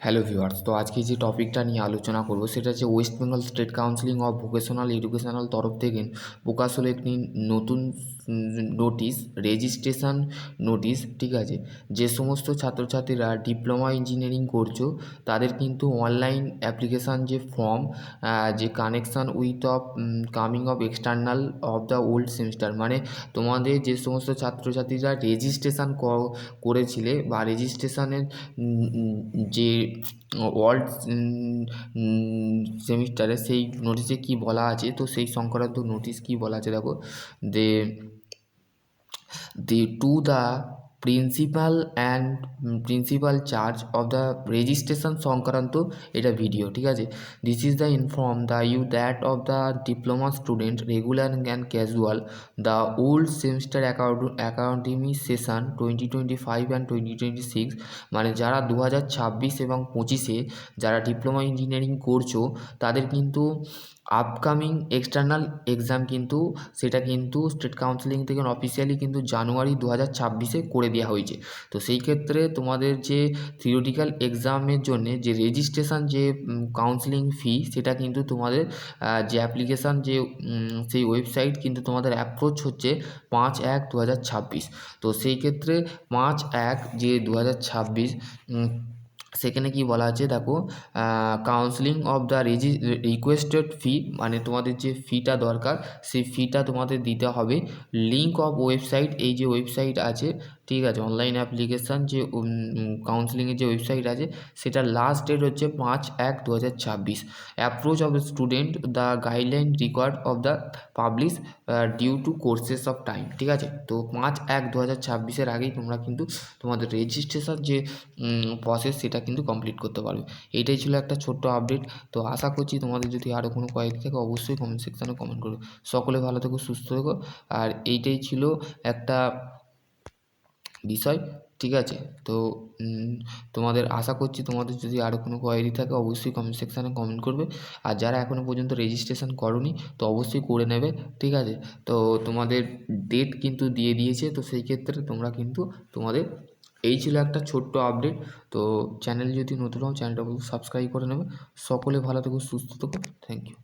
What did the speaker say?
Hello viewers তো আজকে যে টপিকটা নিয়ে আলোচনা করব, সেটা হচ্ছে West Bengal state counselling of vocational educational তরফ থেকে প্রকাশ হলো একটি নতুন নোটিশ রেজিস্ট্রেশন নোটিশ ঠিক আছে? যে সমস্ত ছাত্রছাত্রীরা ডিপ্লোমা ইঞ্জিনিয়ারিং করছ, তাদের কিন্তু অনলাইন অ্যাপ্লিকেশান যে ফর্ম যে connection with of coming of external of the old semester মানে তোমাদের যে সমস্ত ছাত্রছাত্রীরা রেজিস্ট্রেশন করেছিলে বা রেজিস্ট্রেশনের যে ওয়ার্ল্ড সেমিস্টারে সেই নোটিশে কী বলা আছে? তো সেই সংক্রান্ত নোটিশ কী বলা আছে দেখো? They they to the principal and principal charge of the registration সংক্রান্ত এটা ভিডিও ঠিক আছে? This is the inform the you that of the diploma student regular and casual the old semester academic session twenty twenty five and twenty twenty six মানে যারা দু হাজার ছাব্বিশ এবং পঁচিশে যারা ডিপ্লোমা ইঞ্জিনিয়ারিং করছ, তাদের কিন্তু আপকামিং এক্সটার্নাল এক্সাম কিন্তু সেটা কিন্তু স্টেট কাউন্সিলিং থেকে অফিসিয়ালি কিন্তু জানুয়ারি দু হাজার ছাব্বিশে করে দেওয়া হয়েছে। তো সেই ক্ষেত্রে তোমাদের যে থিওরিটিক্যাল এক্সামের জন্যে যে রেজিস্ট্রেশন যে কাউন্সিলিং ফি সেটা কিন্তু তোমাদের যে অ্যাপ্লিকেশান যে সেই ওয়েবসাইট কিন্তু তোমাদের অ্যাপ্রোচ হচ্ছে পাঁচ এক দু হাজার ছাব্বিশ। তো সেই ক্ষেত্রে পাঁচ এক যে দু হাজার ছাব্বিশ সেখানে কি বলা আছে? দেখো কাউন্সিলিং অফ দ্য রেজি রিকোয়েস্টেড ফি মানে তোমাদের যে ফিটা দরকার, সেই ফিটা তোমাদের দিতে হবে। লিঙ্ক অফ ওয়েবসাইট এই যে ওয়েবসাইট আছে ঠিক আছে অনলাইন অ্যাপ্লিকেশান যে কাউন্সিলিংয়ের যে ওয়েবসাইট আছে, সেটার লাস্ট ডেট হচ্ছে পাঁচ এক দু হাজার ছাব্বিশ approach of student the guideline required of the publish due to courses of time ঠিক আছে? তো পাঁচ এক দু হাজার ছাব্বিশের আগেই তোমরা কিন্তু তোমাদের রেজিস্ট্রেশন যে প্রসেস সেটা কিন্তু কমপ্লিট করতে পারবে। এইটাই ছিল একটা ছোট্ট আপডেট তো আশা করছি তোমাদের যদি আরও কোনো কোয়ারি থাকে, অবশ্যই কমেন্ট সেকশানে কমেন্ট করবে। সকলে ভালো থেকো, সুস্থ থেকো। আর এইটাই ছিল একটা বিষয়, ঠিক আছে? তো তোমাদের আশা করছি তোমাদের যদি আরও কোনো কোয়ারি থাকে অবশ্যই কমেন্ট সেকশানে কমেন্ট করবে। আর যারা এখনও পর্যন্ত রেজিস্ট্রেশন করনি, তো অবশ্যই করে নেবে, ঠিক আছে? তো তোমাদের ডেট কিন্তু দিয়ে দিয়েছে, তো সেই ক্ষেত্রে তোমরা কিন্তু তোমাদের, এই ছিল একটা ছোট্ট আপডেট তো চ্যানেল যদি নতুন হও চ্যানেলটা সাবস্ক্রাইব করে নেবে। সকলে ভালো থেকো, সুস্থ থেকো। Thank you